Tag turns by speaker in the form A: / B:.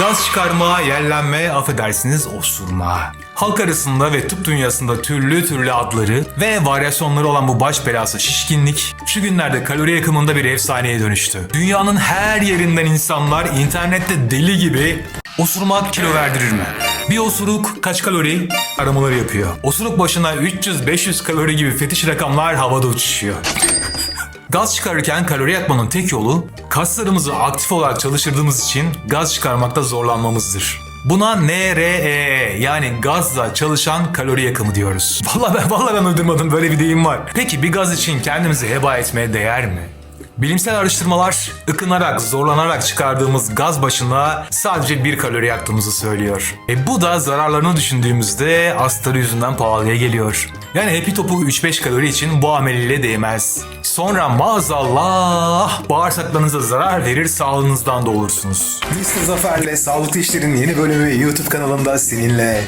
A: Gaz çıkarma, yerlenme, affedersiniz osurma. Halk arasında ve tıp dünyasında türlü türlü adları ve varyasyonları olan bu baş belası şişkinlik şu günlerde kalori yakımında bir efsaneye dönüştü. Dünyanın her yerinden insanlar internette deli gibi osurmak kilo verdirir mi? Bir osuruk kaç kalori aramaları yapıyor. Osuruk başına 300-500 kalori gibi fetiş rakamlar havada uçuşuyor. Gaz çıkarırken kalori yakmanın tek yolu kaslarımızı aktif olarak çalıştırdığımız için gaz çıkarmakta zorlanmamızdır. Buna NREE yani gazla çalışan kalori yakımı diyoruz. Vallahi ben, vallahi ben uydurmadım böyle bir deyim var. Peki bir gaz için kendimizi heba etmeye değer mi? Bilimsel araştırmalar ıkınarak, zorlanarak çıkardığımız gaz başına sadece bir kalori yaktığımızı söylüyor. E bu da zararlarını düşündüğümüzde astarı yüzünden pahalıya geliyor. Yani hepi topu 3-5 kalori için bu ameliyle değmez. Sonra maazallah bağırsaklarınıza zarar verir sağlığınızdan da olursunuz.
B: Mr. Zafer'le Sağlıklı İşler'in yeni bölümü YouTube kanalında seninle.